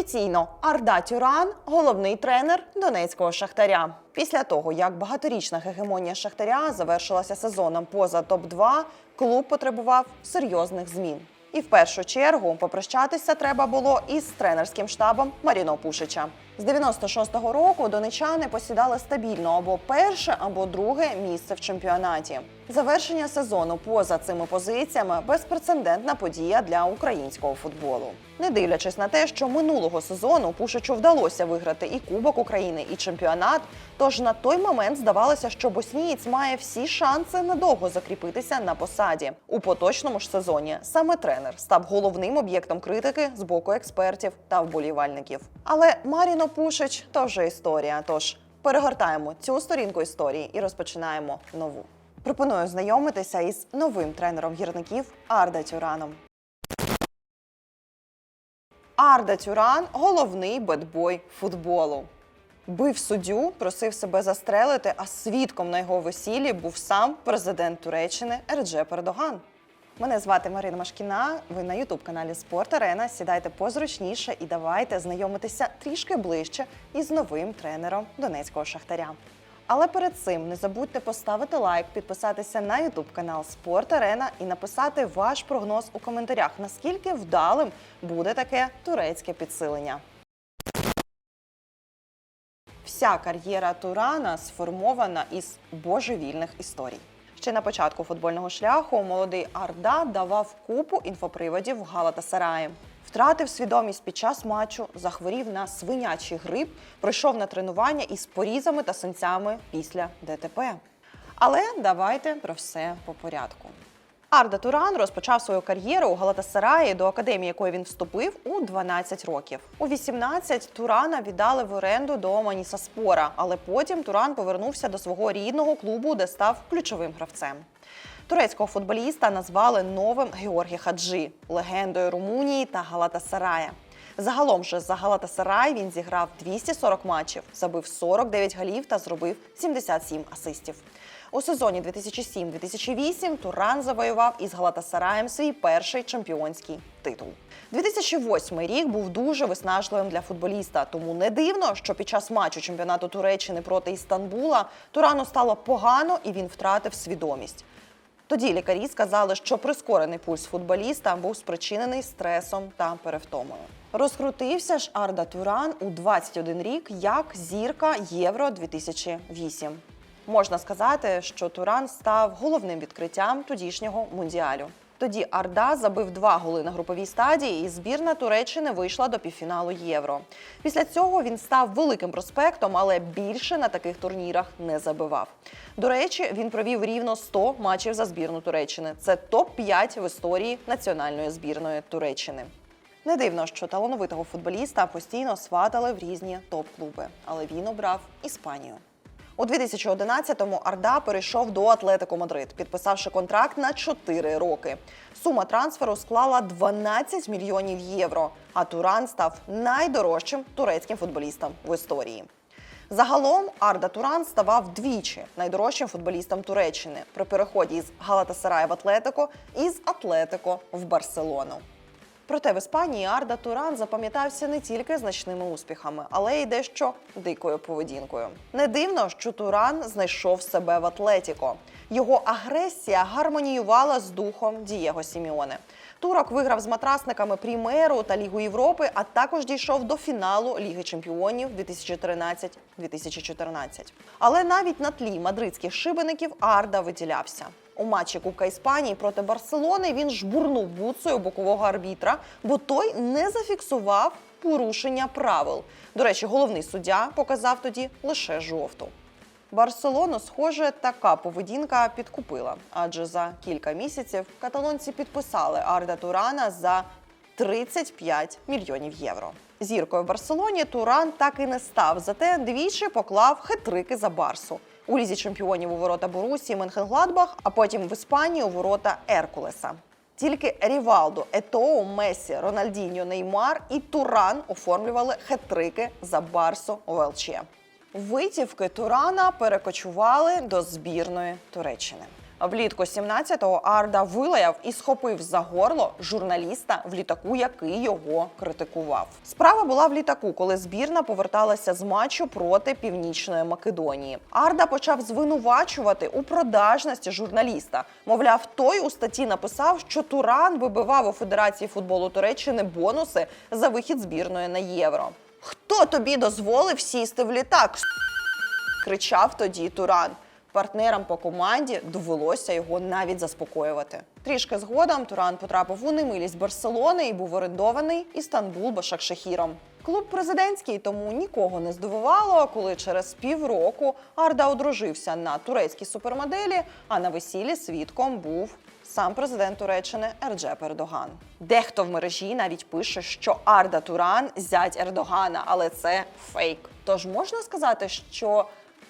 Офіційно Арда Тюран головний тренер донецького шахтаря. Після того, як багаторічна гегемонія шахтаря завершилася сезоном поза топ-2, клуб потребував серйозних змін. І в першу чергу попрощатися треба було із тренерським штабом Маріно Пушича. З 96-го року донечани посідали стабільно або перше, або друге місце в чемпіонаті. Завершення сезону поза цими позиціями безпрецедентна подія для українського футболу. Не дивлячись на те, що минулого сезону Пушичу вдалося виграти і Кубок України, і чемпіонат. Тож на той момент здавалося, що боснієць має всі шанси надовго закріпитися на посаді. У поточному ж сезоні саме тренер став головним об'єктом критики з боку експертів та вболівальників. Але Маріно Пушич то вже історія. Тож перегортаємо цю сторінку історії і розпочинаємо нову. Пропоную знайомитися із новим тренером гірників Арда Тюраном. Арда Тюран головний бедбой футболу. Бив суддю, просив себе застрелити, а свідком на його весіллі був сам президент Туреччини Ерджеп Ердоган. Мене звати Марина Машкіна. Ви на Ютуб каналі Спорт Арена. Сідайте позручніше і давайте знайомитися трішки ближче із новим тренером донецького шахтаря. Але перед цим не забудьте поставити лайк, підписатися на Ютуб канал Спорт Арена і написати ваш прогноз у коментарях, наскільки вдалим буде таке турецьке підсилення. Вся кар'єра Турана сформована із божевільних історій. Ще на початку футбольного шляху молодий Арда давав купу інфоприводів в Галатасараї. Втратив свідомість під час матчу, захворів на свинячий грип, прийшов на тренування із порізами та синцями після ДТП. Але давайте про все по порядку. Арда Туран розпочав свою кар'єру у Галатасараї, до академії якої він вступив у 12 років. У 18 Турана віддали в оренду до Маніса Спора, але потім Туран повернувся до свого рідного клубу, де став ключовим гравцем. Турецького футболіста назвали новим Георгі Хаджі, легендою Румунії та Галатасарая. Загалом же за Галатасарай він зіграв 240 матчів, забив 49 голів та зробив 77 асистів. У сезоні 2007-2008 Туран завоював із Галатасараєм свій перший чемпіонський титул. 2008 рік був дуже виснажливим для футболіста, тому не дивно, що під час матчу чемпіонату Туреччини проти Істанбула Турану стало погано і він втратив свідомість. Тоді лікарі сказали, що прискорений пульс футболіста був спричинений стресом та перевтомою. Розкрутився ж Арда Туран у 21 рік як зірка Євро 2008. Можна сказати, що Туран став головним відкриттям тодішнього мундіалю. Тоді Арда забив два голи на груповій стадії, і збірна Туреччини вийшла до півфіналу Євро. Після цього він став великим проспектом, але більше на таких турнірах не забивав. До речі, він провів рівно 100 матчів за збірну Туреччини. Це топ-5 в історії національної збірної Туреччини. Не дивно, що талановитого футболіста постійно сватали в різні топ-клуби, але він обрав Іспанію. У 2011-му Арда перейшов до Атлетико Мадрид, підписавши контракт на 4 роки. Сума трансферу склала 12 мільйонів євро. А Туран став найдорожчим турецьким футболістом в історії. Загалом Арда Туран ставав двічі найдорожчим футболістом Туреччини при переході з Галатасарая в Атлетико і з Атлетико в Барселону. Проте в Іспанії Арда Туран запам'ятався не тільки значними успіхами, але й дещо дикою поведінкою. Не дивно, що Туран знайшов себе в Атлетіко. Його агресія гармоніювала з духом Дієго Сіміоне. Турок виграв з матрасниками Прімеру та Лігу Європи, а також дійшов до фіналу Ліги Чемпіонів 2013-2014. Але навіть на тлі мадридських шибеників Арда виділявся. У матчі Кубка Іспанії проти Барселони він жбурнув буцею бокового арбітра, бо той не зафіксував порушення правил. До речі, головний суддя показав тоді лише жовту. Барселону, схоже, така поведінка підкупила, адже за кілька місяців каталонці підписали Арда Турана за 35 мільйонів євро. Зіркою в Барселоні Туран так і не став, зате двічі поклав хитрики за Барсу. У лізі чемпіонів у ворота Борусі Менхенгладбах, а потім в Іспанії у ворота Еркулеса. Тільки Рівалдо, Етоу, Месі, Рональдіньо, Неймар і Туран оформлювали хетрики за Барсу ОЛЧ. Витівки Турана перекочували до збірної Туреччини. Влітку 17-го Арда вилаяв і схопив за горло журналіста в літаку, який його критикував. Справа була в літаку, коли збірна поверталася з матчу проти Північної Македонії. Арда почав звинувачувати у продажності журналіста. Мовляв, той у статті написав, що Туран вибивав у Федерації футболу Туреччини бонуси за вихід збірної на євро. Хто тобі дозволив сісти в літак? кричав тоді Туран. Партнерам по команді довелося його навіть заспокоювати. Трішки згодом Туран потрапив у немилість Барселони і був орендований Істанбул Башакшехіром. Клуб президентський тому нікого не здивувало, коли через півроку Арда одружився на турецькій супермоделі, а на весіллі свідком був сам президент Туреччини Ерджеп Ердоган. Дехто в мережі навіть пише, що Арда Туран зять Ердогана, але це фейк. Тож можна сказати, що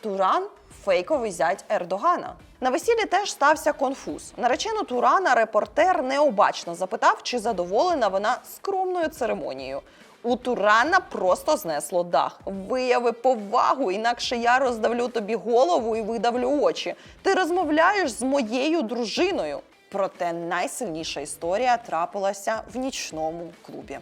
Туран фейковий зять Ердогана. На весіллі теж стався конфуз. Наречену Турана репортер необачно запитав, чи задоволена вона скромною церемонією. У Турана просто знесло дах. Вияви повагу, інакше я роздавлю тобі голову і видавлю очі. Ти розмовляєш з моєю дружиною. Проте найсильніша історія трапилася в нічному клубі.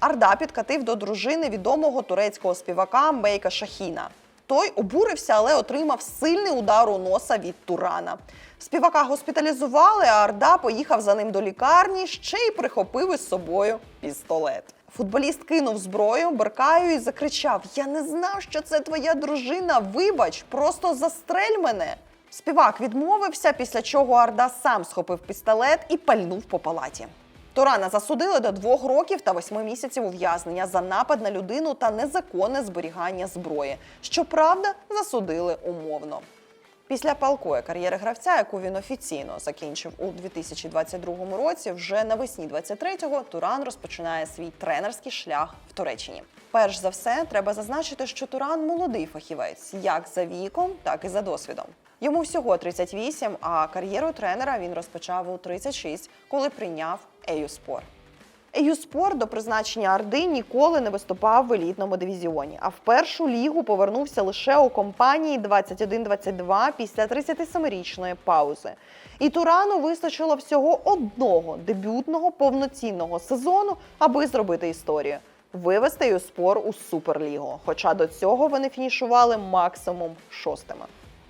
Арда підкатив до дружини відомого турецького співака Мбейка Шахіна. Той обурився, але отримав сильний удар у носа від Турана. Співака госпіталізували, а Арда поїхав за ним до лікарні, ще й прихопив із собою пістолет. Футболіст кинув зброю, Беркаю і закричав: Я не знав, що це твоя дружина. Вибач, просто застрель мене. Співак відмовився, після чого Арда сам схопив пістолет і пальнув по палаті. Турана засудили до двох років та восьми місяців ув'язнення за напад на людину та незаконне зберігання зброї. Щоправда, засудили умовно. Після палкої кар'єри гравця, яку він офіційно закінчив у 2022 році, вже навесні 23-го Туран розпочинає свій тренерський шлях в Туреччині. Перш за все, треба зазначити, що Туран молодий фахівець, як за віком, так і за досвідом. Йому всього 38, а кар'єру тренера він розпочав у 36, коли прийняв Еюспор. Еюспор до призначення Орди ніколи не виступав в елітному дивізіоні, а в першу лігу повернувся лише у компанії 21-22 після 37-річної паузи. І Турану вистачило всього одного дебютного повноцінного сезону, аби зробити історію. Вивести Еюспор у суперлігу. Хоча до цього вони фінішували максимум шостими.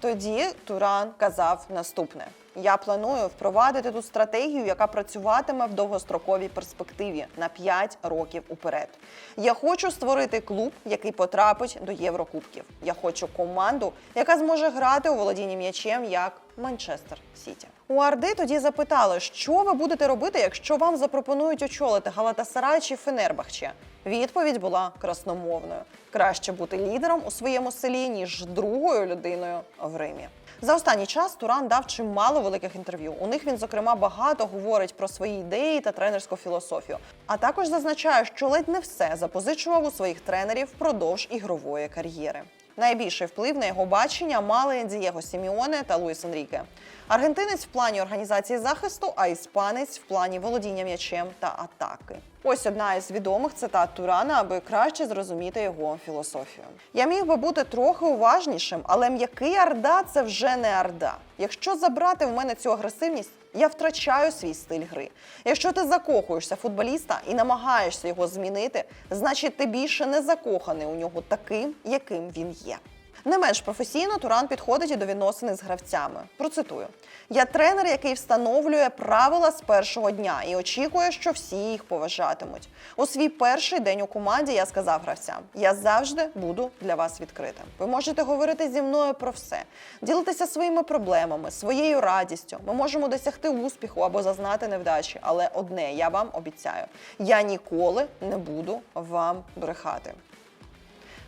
Тоді Туран казав наступне: я планую впровадити ту стратегію, яка працюватиме в довгостроковій перспективі на 5 років уперед. Я хочу створити клуб, який потрапить до Єврокубків. Я хочу команду, яка зможе грати у володінні м'ячем як Манчестер Сіті. У Арди тоді запитали, що ви будете робити, якщо вам запропонують очолити Галатасарай чи Фенербахче. Відповідь була красномовною: краще бути лідером у своєму селі, ніж другою людиною в Римі. За останній час Туран дав чимало великих інтерв'ю. У них він, зокрема, багато говорить про свої ідеї та тренерську філософію. А також зазначає, що ледь не все запозичував у своїх тренерів впродовж ігрової кар'єри. Найбільший вплив на його бачення мали Дієго Сіміоне та Луїс Енріке. Аргентинець в плані організації захисту, а іспанець в плані володіння м'ячем та атаки. Ось одна із відомих цитат Турана, аби краще зрозуміти його філософію. Я міг би бути трохи уважнішим, але м'який Арда це вже не Арда. Якщо забрати в мене цю агресивність, я втрачаю свій стиль гри. Якщо ти закохуєшся футболіста і намагаєшся його змінити, значить ти більше не закоханий у нього таким, яким він є. Не менш професійно Туран підходить і до відносини з гравцями. Процитую: я тренер, який встановлює правила з першого дня і очікує, що всі їх поважатимуть. У свій перший день у команді я сказав гравцям: я завжди буду для вас відкритим. Ви можете говорити зі мною про все, ділитися своїми проблемами, своєю радістю. Ми можемо досягти успіху або зазнати невдачі. Але одне я вам обіцяю: я ніколи не буду вам брехати.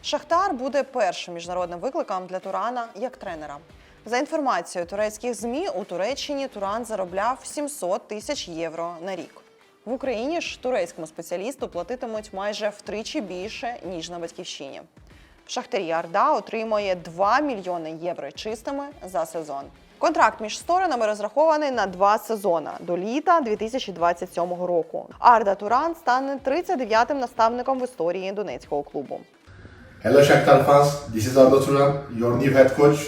Шахтар буде першим міжнародним викликом для Турана як тренера. За інформацією турецьких змі, у Туреччині Туран заробляв 700 тисяч євро на рік. В Україні ж турецькому спеціалісту платитимуть майже втричі більше ніж на батьківщині. В Шахтарі Арда отримує 2 мільйони євро чистими за сезон. Контракт між сторонами розрахований на два сезона до літа 2027 року. Арда Туран стане 39-м наставником в історії донецького клубу. Hello Shakhtar fans, this is Arda Turan, your new head coach.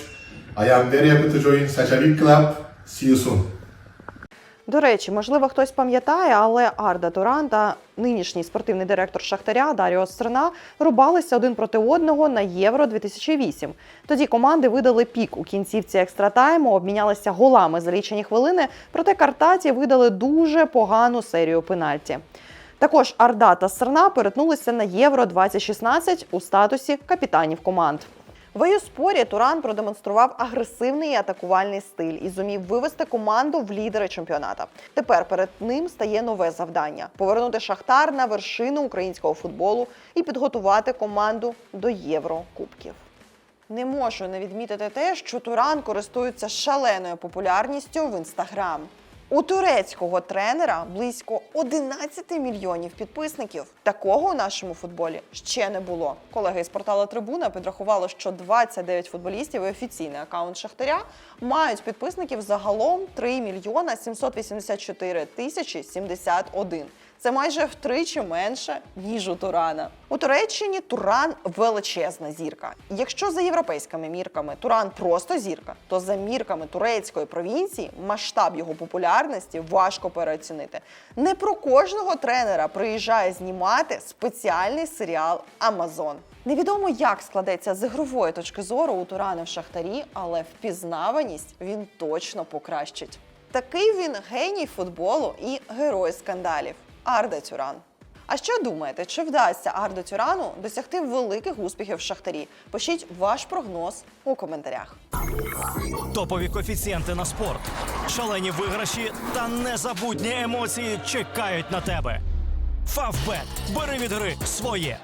I am very happy to join such a big club, See you soon. До речі, можливо, хтось пам'ятає, але Арда Туран та нинішній спортивний директор Шахтаря Даріо Стерна рубалися один проти одного на Євро 2008. Тоді команди видали пік у кінцівці екстратайму, обмінялися голами за лічені хвилини, проте Картаті видали дуже погану серію пенальті. Також Арда та Стерна перетнулися на Євро 2016 у статусі капітанів команд. В Еюспорі Туран продемонстрував агресивний і атакувальний стиль і зумів вивести команду в лідери чемпіоната. Тепер перед ним стає нове завдання повернути Шахтар на вершину українського футболу і підготувати команду до Єврокубків. Не можу не відмітити те, що Туран користується шаленою популярністю в інстаграм. У турецького тренера близько 11 мільйонів підписників. Такого у нашому футболі ще не було. Колеги з порталу Трибуна підрахували, що 29 футболістів і офіційний акаунт Шахтаря мають підписників загалом 3 мільйона 784 тисячі 71. Це майже втричі менше ніж у Турана. У Туреччині Туран величезна зірка. Якщо за європейськими мірками Туран просто зірка, то за мірками турецької провінції масштаб його популярності важко переоцінити. Не про кожного тренера приїжджає знімати спеціальний серіал Амазон. Невідомо, як складеться з ігрової точки зору у Турана в Шахтарі, але впізнаваність він точно покращить. Такий він геній футболу і герой скандалів. Арда Тюран. А що думаєте, чи вдасться Арду Тюрану досягти великих успіхів в Шахтарі? Пишіть ваш прогноз у коментарях. Топові коефіцієнти на спорт, шалені виграші та незабутні емоції чекають на тебе. Фавбет. Бери від гри своє.